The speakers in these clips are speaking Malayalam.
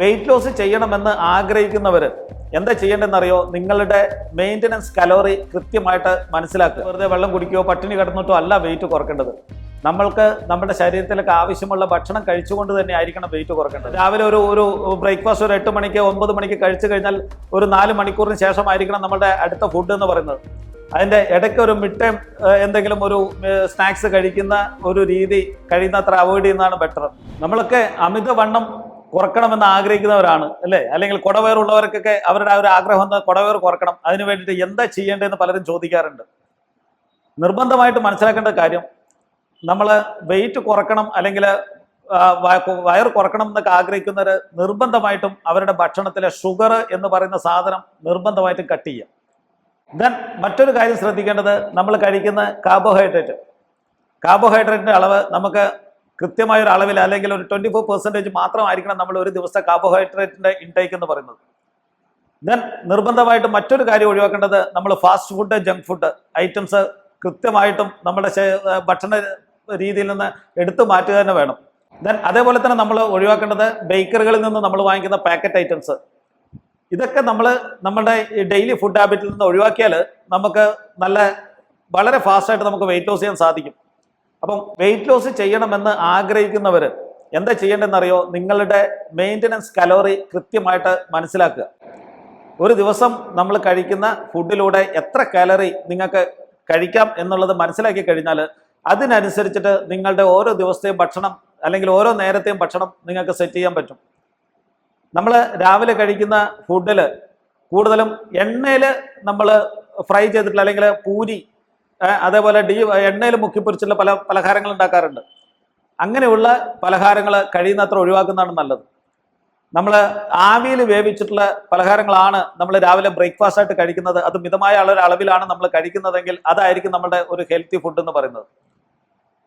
വെയിറ്റ് ലോസ് ചെയ്യണമെന്ന് ആഗ്രഹിക്കുന്നവർ എന്താ ചെയ്യേണ്ടതെന്നറിയോ? നിങ്ങളുടെ മെയിന്റനൻസ് കലോറി കൃത്യമായിട്ട് മനസ്സിലാക്കുക. വെറുതെ വെള്ളം കുടിക്കുകയോ പട്ടിണി കിടന്നിട്ടോ അല്ല വെയിറ്റ് കുറക്കേണ്ടത്. നമ്മൾക്ക് നമ്മുടെ ശരീരത്തിലേക്ക് ആവശ്യമുള്ള ഭക്ഷണം കഴിച്ചുകൊണ്ട് തന്നെ ആയിരിക്കണം വെയിറ്റ് കുറക്കേണ്ടത്. രാവിലെ ഒരു ഒരു ബ്രേക്ക്ഫാസ്റ്റ് ഒരു എട്ട് മണിക്ക് ഒമ്പത് മണിക്ക് കഴിച്ചു കഴിഞ്ഞാൽ ഒരു നാല് മണിക്കൂറിന് ശേഷമായിരിക്കണം നമ്മുടെ അടുത്ത ഫുഡ് എന്ന് പറയുന്നത്. അതിന്റെ ഇടയ്ക്ക് ഒരു മിഡ് ടൈം എന്തെങ്കിലും ഒരു സ്നാക്സ് കഴിക്കുന്ന ഒരു രീതി കഴിയുന്നത്ര അവോയ്ഡ് ചെയ്യുന്നതാണ് ബെറ്റർ നമ്മളൊക്കെ അമിതവണ്ണം കുറക്കണമെന്ന് ആഗ്രഹിക്കുന്നവരാണ് അല്ലേ? അല്ലെങ്കിൽ കുടവയറുള്ളവർക്കൊക്കെ അവരുടെ ആ ഒരു ആഗ്രഹം കുടവയർ കുറക്കണം. അതിനു വേണ്ടിയിട്ട് എന്താ ചെയ്യേണ്ടതെന്ന് പലരും ചോദിക്കാറുണ്ട്. നിർബന്ധമായിട്ട് മനസ്സിലാക്കേണ്ട കാര്യം നമ്മൾ വെയിറ്റ് കുറക്കണം അല്ലെങ്കിൽ വയർ കുറക്കണം എന്നൊക്കെ ആഗ്രഹിക്കുന്നവർ നിർബന്ധമായിട്ടും അവരുടെ ഭക്ഷണത്തിലെ ഷുഗർ എന്ന് പറയുന്ന സാധനം നിർബന്ധമായിട്ടും കട്ട് ചെയ്യുക. ദെൻ മറ്റൊരു കാര്യം ശ്രദ്ധിക്കേണ്ടത് നമ്മൾ കഴിക്കുന്ന കാർബോഹൈഡ്രേറ്റ് കാർബോഹൈഡ്രേറ്റിന്റെ അളവ് നമുക്ക് കൃത്യമായ ഒരു അളവിൽ അല്ലെങ്കിൽ ഒരു ട്വന്റി ഫോർ പെർസെന്റേജ് മാത്രമായിരിക്കണം നമ്മൾ ഒരു ദിവസത്തെ കാർബോഹൈഡ്രേറ്റിന്റെ ഇൻടേക്ക് എന്ന് പറയുന്നത്. ദെൻ നിർബന്ധമായിട്ടും മറ്റൊരു കാര്യം ഒഴിവാക്കേണ്ടത് നമ്മൾ fast food junk food items കൃത്യമായിട്ടും നമ്മുടെ ഭക്ഷണ രീതിയിൽ നിന്ന് എടുത്തു മാറ്റുക തന്നെ വേണം. ദെൻ അതേപോലെ തന്നെ നമ്മൾ ഒഴിവാക്കേണ്ടത് ബേക്കറികളിൽ നിന്ന് നമ്മൾ വാങ്ങിക്കുന്ന പാക്കറ്റ് ഐറ്റംസ് ഇതൊക്കെ നമ്മൾ നമ്മുടെ ഡെയിലി ഫുഡ് ഹാബിറ്റിൽ നിന്ന് ഒഴിവാക്കിയാൽ നമുക്ക് നല്ല വളരെ ഫാസ്റ്റായിട്ട് നമുക്ക് വെയിറ്റ് ലോസ് ചെയ്യാൻ സാധിക്കും. അപ്പം വെയിറ്റ് ലോസ് ചെയ്യണമെന്ന് ആഗ്രഹിക്കുന്നവർ എന്താ ചെയ്യേണ്ടതെന്നറിയോ? നിങ്ങളുടെ മെയിന്റനൻസ് കലോറി കൃത്യമായിട്ട് മനസ്സിലാക്കുക. ഒരു ദിവസം നമ്മൾ കഴിക്കുന്ന ഫുഡിലൂടെ എത്ര കാലറി നിങ്ങൾക്ക് കഴിക്കാം എന്നുള്ളത് മനസ്സിലാക്കി കഴിഞ്ഞാൽ അതിനനുസരിച്ചിട്ട് നിങ്ങളുടെ ഓരോ ദിവസത്തെയും ഭക്ഷണം അല്ലെങ്കിൽ ഓരോ നേരത്തെയും ഭക്ഷണം നിങ്ങൾക്ക് സെറ്റ് ചെയ്യാൻ പറ്റും. നമ്മൾ രാവിലെ കഴിക്കുന്ന ഫുഡിൽ കൂടുതലും എണ്ണയിൽ നമ്മൾ ഫ്രൈ ചെയ്തിട്ടുള്ള അല്ലെങ്കിൽ പൂരി അതേപോലെ ഡീ എണ്ണയിൽ മുക്കിപ്പൊരിച്ചിട്ടുള്ള പല പലഹാരങ്ങൾ ഉണ്ടാക്കാറുണ്ട്. അങ്ങനെയുള്ള പലഹാരങ്ങൾ കഴിയുന്നത്ര ഒഴിവാക്കുന്നതാണ് നല്ലത്. നമ്മൾ ആവിയിൽ വേവിച്ചിട്ടുള്ള പലഹാരങ്ങളാണ് നമ്മൾ രാവിലെ ബ്രേക്ക്ഫാസ്റ്റ് ആയിട്ട് കഴിക്കുന്നത്. അത് മിതമായ അളവിലാണ് നമ്മൾ കഴിക്കുന്നതെങ്കിൽ അതായിരിക്കും നമ്മുടെ ഒരു ഹെൽത്തി ഫുഡ് എന്ന് പറയുന്നത്.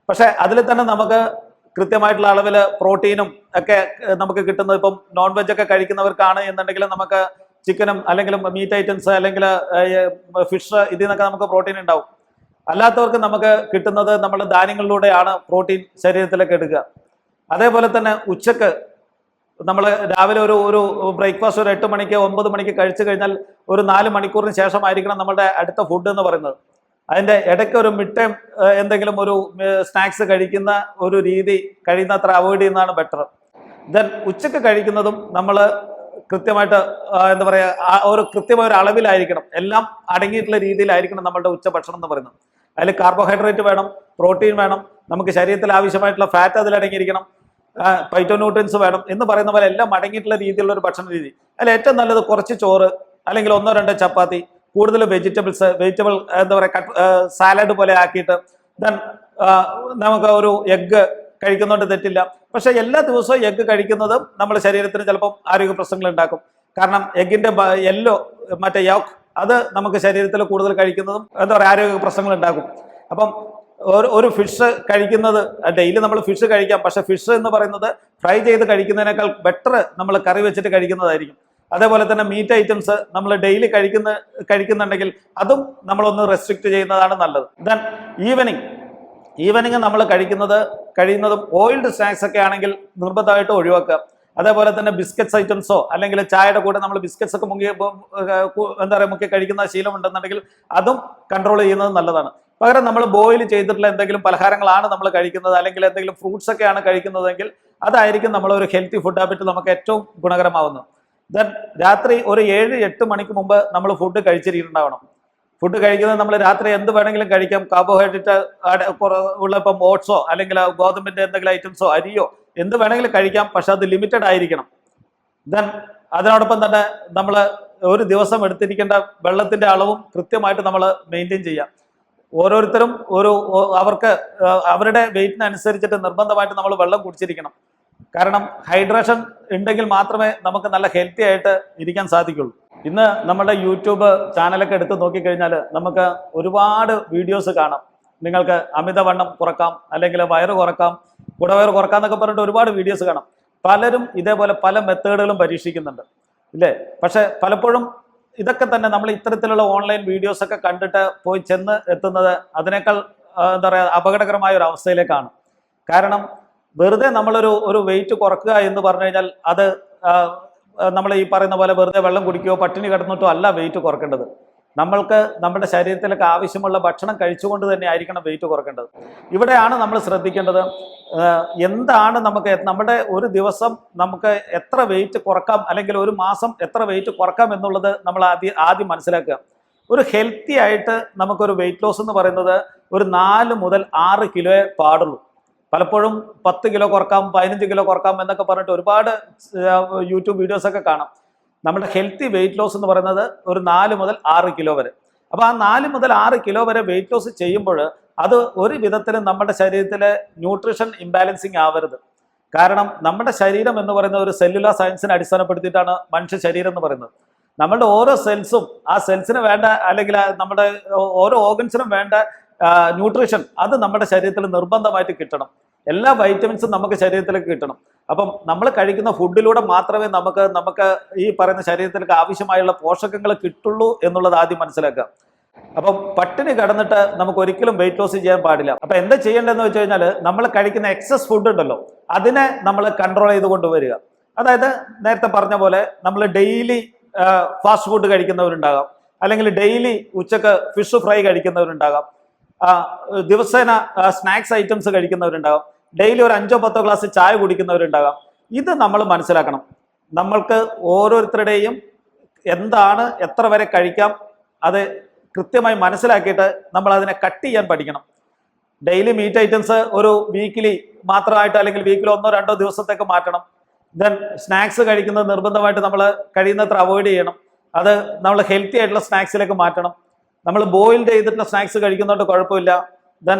പക്ഷേ അതിൽ തന്നെ നമുക്ക് കൃത്യമായിട്ടുള്ള അളവിൽ പ്രോട്ടീനും ഒക്കെ നമുക്ക് കിട്ടുന്നത് ഇപ്പം നോൺ വെജ് ഒക്കെ കഴിക്കുന്നവർക്കാണ് എന്നുണ്ടെങ്കിൽ നമുക്ക് ചിക്കനും അല്ലെങ്കിൽ മീറ്റ് ഐറ്റംസ് അല്ലെങ്കിൽ ഫിഷ് ഇതിൽ നിന്നൊക്കെ നമുക്ക് പ്രോട്ടീൻ ഉണ്ടാവും. അല്ലാത്തവർക്ക് നമുക്ക് കിട്ടുന്നത് നമ്മൾ ധാന്യങ്ങളിലൂടെയാണ് പ്രോട്ടീൻ ശരീരത്തിലേക്ക് എടുക്കുക. അതേപോലെ തന്നെ ഉച്ചയ്ക്ക് നമ്മൾ രാവിലെ ഒരു ഒരു ബ്രേക്ക്ഫാസ്റ്റ് ഒരു എട്ട് മണിക്ക് ഒമ്പത് മണിക്ക് കഴിച്ചു കഴിഞ്ഞാൽ ഒരു നാല് മണിക്കൂറിന് ശേഷമായിരിക്കണം നമ്മുടെ അടുത്ത ഫുഡ് എന്ന് പറയുന്നത്. അതിന്റെ ഇടയ്ക്ക് ഒരു മിഡ് ടൈം എന്തെങ്കിലും ഒരു സ്നാക്സ് കഴിക്കുന്ന ഒരു രീതി കഴിയുന്നത്ര അവോയ്ഡ് ചെയ്യുന്നതാണ് ബെറ്റർ ദെൻ ഉച്ചയ്ക്ക് കഴിക്കുന്നതും നമ്മൾ കൃത്യമായിട്ട് എന്താ പറയുക ഒരു കൃത്യമായ ഒരു അളവിലായിരിക്കണം. എല്ലാം അടങ്ങിയിട്ടുള്ള രീതിയിലായിരിക്കണം നമ്മളുടെ ഉച്ചഭക്ഷണം എന്ന് പറയുന്നത്. അതിൽ കാർബോഹൈഡ്രേറ്റ് വേണം പ്രോട്ടീൻ വേണം നമുക്ക് ശരീരത്തിൽ ആവശ്യമായിട്ടുള്ള ഫാറ്റ് അതിൽ അടങ്ങിയിരിക്കണം പൈറ്റോന്യൂട്രിയൻസ് വേണം എന്ന് പറയുന്ന പോലെ എല്ലാം അടങ്ങിയിട്ടുള്ള രീതിയിലുള്ള ഒരു ഭക്ഷണ രീതി. അതിൽ ഏറ്റവും നല്ലത് കുറച്ച് ചോറ് അല്ലെങ്കിൽ ഒന്നോ രണ്ടോ ചപ്പാത്തി കൂടുതൽ വെജിറ്റബിൾസ് വെജിറ്റബിൾ എന്താ പറയുക കട്ട് സാലഡ് പോലെ ആക്കിയിട്ട് ദെൻ നമുക്ക് ഒരു എഗ്ഗ് കഴിക്കുന്നതുകൊണ്ട് തെറ്റില്ല. പക്ഷേ എല്ലാ ദിവസവും എഗ്ഗ് കഴിക്കുന്നതും നമ്മുടെ ശരീരത്തിന് ചിലപ്പം ആരോഗ്യ പ്രശ്നങ്ങൾ ഉണ്ടാക്കും. കാരണം എഗ്ഗിന്റെ യെല്ലോ മറ്റേ യോക്ക് അത് നമുക്ക് ശരീരത്തിൽ കൂടുതൽ കഴിക്കുന്നതും എന്താ പറയുക ആരോഗ്യ പ്രശ്നങ്ങൾ ഉണ്ടാക്കും. അപ്പം ഒരു ഒരു ഫിഷ് കഴിക്കുന്നത് ഡെയിലി നമ്മൾ ഫിഷ് കഴിക്കാം. പക്ഷെ ഫിഷ് എന്ന് പറയുന്നത് ഫ്രൈ ചെയ്ത് കഴിക്കുന്നതിനേക്കാൾ ബെറ്റർ നമ്മൾ കറി വെച്ചിട്ട് കഴിക്കുന്നതായിരിക്കും. അതേപോലെ തന്നെ മീറ്റ് ഐറ്റംസ് നമ്മൾ ഡെയിലി കഴിക്കുന്ന കഴിക്കുന്നുണ്ടെങ്കിൽ അതും നമ്മളൊന്ന് റെസ്ട്രിക്ട് ചെയ്യുന്നതാണ് നല്ലത്. ദെൻ ഈവനിങ് ഈവനിങ് നമ്മൾ കഴിക്കുന്നത് കഴിയുന്നതും ഓയിൽഡ് സ്നാക്സ് ഒക്കെ ആണെങ്കിൽ നിർബന്ധമായിട്ട് ഒഴിവാക്കുക. അതേപോലെ തന്നെ ബിസ്ക്കറ്റ്സ് ഐറ്റംസോ അല്ലെങ്കിൽ ചായയുടെ കൂടെ നമ്മൾ ബിസ്ക്കറ്റ്സ് ഒക്കെ മുങ്ങി എന്താ പറയുക മുക്കി കഴിക്കുന്ന ശീലം ഉണ്ടെന്നുണ്ടെങ്കിൽ അതും കൺട്രോൾ ചെയ്യുന്നത് നല്ലതാണ്. പകരം നമ്മൾ ബോയിൽ ചെയ്തിട്ടുള്ള എന്തെങ്കിലും പലഹാരങ്ങളാണ് നമ്മൾ കഴിക്കുന്നത് അല്ലെങ്കിൽ എന്തെങ്കിലും ഫ്രൂട്ട്സ് ഒക്കെയാണ് കഴിക്കുന്നതെങ്കിൽ അതായിരിക്കും നമ്മൾ ഒരു ഹെൽത്തി ഫുഡ് ഹാബിറ്റ് നമുക്ക് ഏറ്റവും ഗുണകരമാവുന്നത്. ദെൻ രാത്രി ഒരു ഏഴ് എട്ട് മണിക്ക് മുമ്പ് നമ്മൾ ഫുഡ് കഴിച്ചിരിക്കുന്നുണ്ടാവണം. ഫുഡ് കഴിക്കുന്നത് നമ്മൾ രാത്രി എന്ത് വേണമെങ്കിലും കഴിക്കാം. കാർബോഹൈഡ്രേറ്റ് ഉള്ള ഇപ്പം ഓട്സോ അല്ലെങ്കിൽ ഗോതമ്പിന്റെ എന്തെങ്കിലും ഐറ്റംസോ അരിയോ എന്ത് വേണമെങ്കിലും കഴിക്കാം. പക്ഷെ അത് ലിമിറ്റഡ് ആയിരിക്കണം. ദെൻ അതിനോടൊപ്പം തന്നെ നമ്മൾ ഒരു ദിവസം എടുത്തിരിക്കേണ്ട വെള്ളത്തിന്റെ അളവും കൃത്യമായിട്ട് നമ്മൾ മെയിന്റെയിൻ ചെയ്യാം. ഓരോരുത്തരും ഒരു അവർക്ക് അവരുടെ വെയിറ്റിനനുസരിച്ചിട്ട് നിർബന്ധമായിട്ട് നമ്മൾ വെള്ളം കുടിച്ചിരിക്കണം. കാരണം ഹൈഡ്രേഷൻ ഉണ്ടെങ്കിൽ മാത്രമേ നമുക്ക് നല്ല ഹെൽത്തി ആയിട്ട് ഇരിക്കാൻ സാധിക്കുള്ളൂ. ഇന്ന് നമ്മുടെ യൂട്യൂബ് ചാനലൊക്കെ എടുത്ത് നോക്കിക്കഴിഞ്ഞാൽ നമുക്ക് ഒരുപാട് വീഡിയോസ് കാണാം. നിങ്ങൾക്ക് അമിതവണ്ണം കുറക്കാം അല്ലെങ്കിൽ വയറ് കുറക്കാം കുടവയറ് കുറക്കാം എന്നൊക്കെ പറഞ്ഞിട്ട് ഒരുപാട് വീഡിയോസ് കാണാം. പലരും ഇതേപോലെ പല മെത്തേഡുകളും പരീക്ഷിക്കുന്നുണ്ട്. ഇല്ലേ? പക്ഷെ പലപ്പോഴും ഇതൊക്കെ തന്നെ നമ്മൾ ഇത്തരത്തിലുള്ള ഓൺലൈൻ വീഡിയോസ് ഒക്കെ കണ്ടിട്ട് പോയി ചെന്ന് എത്തുന്നത് അതിനേക്കാൾ എന്താ പറയുക അപകടകരമായ ഒരു അവസ്ഥയിലേക്കാണ്. കാരണം വെറുതെ നമ്മളൊരു ഒരു വെയിറ്റ് കുറക്കുക എന്ന് പറഞ്ഞു കഴിഞ്ഞാൽ അത് നമ്മൾ ഈ പറയുന്ന പോലെ വെറുതെ വെള്ളം കുടിക്കുകയോ പട്ടിണി കിടന്നിട്ടോ അല്ല വെയിറ്റ് കുറക്കേണ്ടത്. നമ്മൾക്ക് നമ്മുടെ ശരീരത്തിലേക്ക് ആവശ്യമുള്ള ഭക്ഷണം കഴിച്ചുകൊണ്ട് തന്നെ ആയിരിക്കണം വെയിറ്റ് കുറക്കേണ്ടത്. ഇവിടെയാണ് നമ്മൾ ശ്രദ്ധിക്കേണ്ടത്. എന്താണ് നമുക്ക് നമ്മുടെ ഒരു ദിവസം നമുക്ക് എത്ര വെയിറ്റ് കുറക്കാം അല്ലെങ്കിൽ ഒരു മാസം എത്ര വെയിറ്റ് കുറക്കാം എന്നുള്ളത് നമ്മൾ ആദ്യം ആദ്യം മനസ്സിലാക്കുക. ഒരു ഹെൽത്തി ആയിട്ട് നമുക്കൊരു വെയിറ്റ് ലോസ് എന്ന് പറയുന്നത് ഒരു നാല് മുതൽ ആറ് കിലോയെ പാടുള്ളൂ. പലപ്പോഴും പത്ത് കിലോ കുറക്കാം പതിനഞ്ച് കിലോ കുറക്കാം എന്നൊക്കെ പറഞ്ഞിട്ട് ഒരുപാട് യൂട്യൂബ് വീഡിയോസ് ഒക്കെ കാണാം. നമ്മുടെ ഹെൽത്തി വെയിറ്റ് ലോസ് എന്ന് പറയുന്നത് ഒരു നാല് മുതൽ ആറ് കിലോ വരെ. അപ്പോൾ ആ നാല് മുതൽ ആറ് കിലോ വരെ വെയിറ്റ് ലോസ് ചെയ്യുമ്പോൾ അത് ഒരു വിധത്തിലും നമ്മുടെ ശരീരത്തിലെ ന്യൂട്രീഷൻ ഇംബാലൻസിങ് ആവരുത്. കാരണം നമ്മുടെ ശരീരം എന്ന് പറയുന്ന ഒരു സെല്ലുലാർ സയൻസിനെ അടിസ്ഥാനപ്പെടുത്തിയിട്ടാണ് മനുഷ്യ ശരീരം എന്ന് പറയുന്നത്. നമ്മുടെ ഓരോ സെൽസും ആ സെൽസിന് വേണ്ട അല്ലെങ്കിൽ നമ്മുടെ ഓരോ ഓർഗൻസിനും വേണ്ട ന്യൂട്രീഷൻ അത് നമ്മുടെ ശരീരത്തിൽ നിർബന്ധമായിട്ട് കിട്ടണം. എല്ലാ വൈറ്റമിൻസും നമുക്ക് ശരീരത്തിലേക്ക് കിട്ടണം. അപ്പം നമ്മൾ കഴിക്കുന്ന ഫുഡിലൂടെ മാത്രമേ നമുക്ക് നമുക്ക് ഈ പറയുന്ന ശരീരത്തിലേക്ക് ആവശ്യമായുള്ള പോഷകങ്ങൾ കിട്ടുള്ളൂ എന്നുള്ളത് ആദ്യം മനസ്സിലാക്കുക. അപ്പം പട്ടിണി കടന്നിട്ട് നമുക്ക് ഒരിക്കലും വെയിറ്റ് ലോസ് ചെയ്യാൻ പാടില്ല. അപ്പൊ എന്താ ചെയ്യേണ്ടതെന്ന് വെച്ച് കഴിഞ്ഞാൽ നമ്മൾ കഴിക്കുന്ന എക്സസ് ഫുഡ് ഉണ്ടല്ലോ അതിനെ നമ്മൾ കൺട്രോൾ ചെയ്ത് കൊണ്ടുവരിക അതായത് നേരത്തെ പറഞ്ഞ പോലെ നമ്മൾ ഡെയിലി ഫാസ്റ്റ് ഫുഡ് കഴിക്കുന്നവരുണ്ടാകാം. അല്ലെങ്കിൽ ഡെയിലി ഉച്ചയ്ക്ക് ഫിഷ് ഫ്രൈ കഴിക്കുന്നവരുണ്ടാകാം. ദിവസേന സ്നാക്സ് ഐറ്റംസ് കഴിക്കുന്നവരുണ്ടാകാം. ഡെയിലി ഒരു അഞ്ചോ പത്തോ ഗ്ലാസ് ചായ കുടിക്കുന്നവരുണ്ടാകാം. ഇത് നമ്മൾ മനസ്സിലാക്കണം. നമ്മൾക്ക് ഓരോരുത്തരുടെയും എന്താണ് എത്ര വരെ കഴിക്കാം അത് കൃത്യമായി മനസ്സിലാക്കിയിട്ട് നമ്മൾ അതിനെ കട്ട് ചെയ്യാൻ പഠിക്കണം. ഡെയിലി മീറ്റ് ഐറ്റംസ് ഒരു വീക്കിലി മാത്രമായിട്ട് അല്ലെങ്കിൽ വീക്കിലി ഒന്നോ രണ്ടോ ദിവസത്തേക്ക് മാറ്റണം. ദെൻ സ്നാക്സ് കഴിക്കുന്നത് നിർബന്ധമായിട്ട് നമ്മൾ കഴിയുന്നത്ര അവോയ്ഡ് ചെയ്യണം. അത് നമ്മൾ ഹെൽത്തി ആയിട്ടുള്ള സ്നാക്സിലേക്ക് മാറ്റണം. നമ്മൾ ബോയിൽഡ് ചെയ്തിട്ടുള്ള സ്നാക്സ് കഴിക്കുന്നതുകൊണ്ട് കുഴപ്പമില്ല. ദെൻ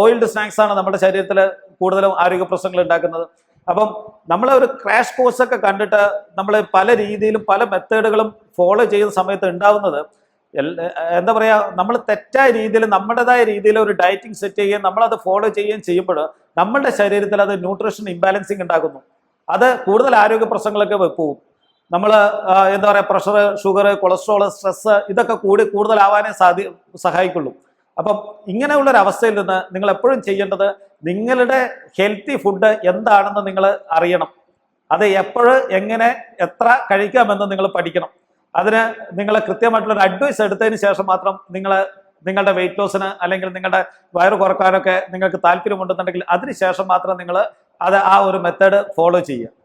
ഓയിൽഡ് സ്നാക്സ് ആണ് നമ്മുടെ ശരീരത്തിൽ കൂടുതലും ആരോഗ്യ പ്രശ്നങ്ങൾ ഉണ്ടാക്കുന്നത്. അപ്പം നമ്മളെ ഒരു ക്രാഷ് കോഴ്സ് ഒക്കെ കണ്ടിട്ട് നമ്മൾ പല രീതിയിലും പല മെത്തേഡുകളും ഫോളോ ചെയ്യുന്ന സമയത്ത് ഉണ്ടാവുന്നത് എന്താ പറയാ നമ്മൾ തെറ്റായ രീതിയിൽ നമ്മുടേതായ രീതിയിൽ ഒരു ഡയറ്റിംഗ് സെറ്റ് ചെയ്യുകയും നമ്മളത് ഫോളോ ചെയ്യുകയും ചെയ്യുമ്പോൾ നമ്മളുടെ ശരീരത്തിൽ അത് ന്യൂട്രീഷൻ ഇംബാലൻസിങ് ഉണ്ടാക്കുന്നു അത് കൂടുതൽ ആരോഗ്യ പ്രശ്നങ്ങളൊക്കെ പോകും നമ്മൾ എന്താ പറയുക പ്രഷർ ഷുഗർ കൊളസ്ട്രോൾ സ്ട്രെസ് ഇതൊക്കെ കൂടി കൂടുതലാവാനേ സാധി സഹായിക്കുള്ളൂ. അപ്പം ഇങ്ങനെയുള്ള ഒരു അവസ്ഥയിൽ നിന്ന് നിങ്ങൾ എപ്പോഴും ചെയ്യേണ്ടത് നിങ്ങളുടെ ഹെൽത്തി ഫുഡ് എന്താണെന്ന് നിങ്ങൾ അറിയണം. അത് എപ്പോഴ് എങ്ങനെ എത്ര കഴിക്കാമെന്ന് നിങ്ങൾ പഠിക്കണം. അതിന് നിങ്ങൾ കൃത്യമായിട്ടുള്ള ഒരു അഡ്വൈസ് എടുത്തതിന് ശേഷം മാത്രം നിങ്ങൾ നിങ്ങളുടെ വെയിറ്റ് ലോസിന് അല്ലെങ്കിൽ നിങ്ങളുടെ വയറ് കുറക്കാനൊക്കെ നിങ്ങൾക്ക് താല്പര്യമുണ്ടെന്നുണ്ടെങ്കിൽ അതിന് ശേഷം മാത്രം നിങ്ങൾ അത് ആ ഒരു മെത്തേഡ് ഫോളോ ചെയ്യുക.